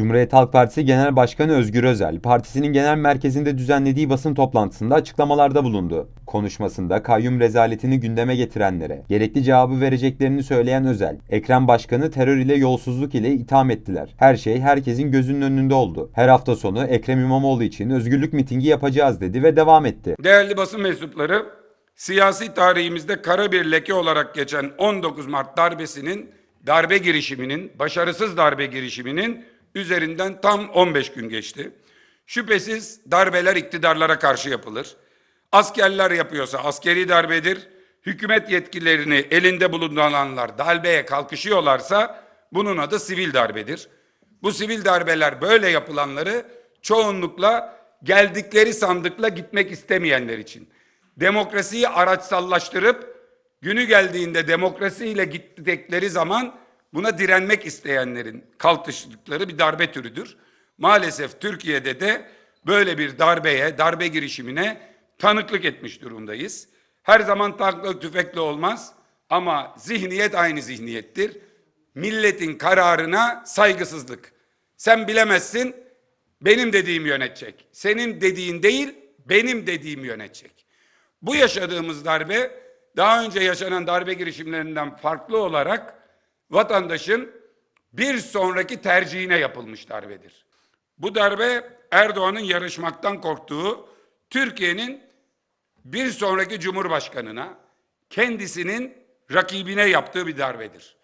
Cumhuriyet Halk Partisi Genel Başkanı Özgür Özel, partisinin genel merkezinde düzenlediği basın toplantısında açıklamalarda bulundu. Konuşmasında kayyum rezaletini gündeme getirenlere gerekli cevabı vereceklerini söyleyen Özel, Ekrem Başkanı terör ile yolsuzluk ile itham ettiler. Her şey herkesin gözünün önünde oldu. Her hafta sonu Ekrem İmamoğlu için özgürlük mitingi yapacağız dedi ve devam etti. Değerli basın mensupları, siyasi tarihimizde kara bir leke olarak geçen 19 Mart darbesinin, darbe girişiminin, başarısız darbe girişiminin üzerinden tam 15 gün geçti. Şüphesiz darbeler iktidarlara karşı yapılır. Askerler yapıyorsa askeri darbedir. Hükümet yetkilerini elinde bulunduranlar darbeye kalkışıyorlarsa bunun adı sivil darbedir. Bu sivil darbeler böyle yapılanları çoğunlukla geldikleri sandıkla gitmek istemeyenler için. Demokrasiyi araçsallaştırıp günü geldiğinde demokrasiyle gittikleri zaman buna direnmek isteyenlerin kalkıştıkları bir darbe türüdür. Maalesef Türkiye'de de böyle bir darbeye, darbe girişimine tanıklık etmiş durumdayız. Her zaman tankla tüfekle olmaz ama zihniyet aynı zihniyettir. Milletin kararına saygısızlık. Sen bilemezsin, benim dediğim yönetecek. Senin dediğin değil, benim dediğim yönetecek. Bu yaşadığımız darbe daha önce yaşanan darbe girişimlerinden farklı olarak vatandaşın bir sonraki tercihine yapılmış darbedir. Bu darbe Erdoğan'ın yarışmaktan korktuğu Türkiye'nin bir sonraki cumhurbaşkanına kendisinin rakibine yaptığı bir darbedir.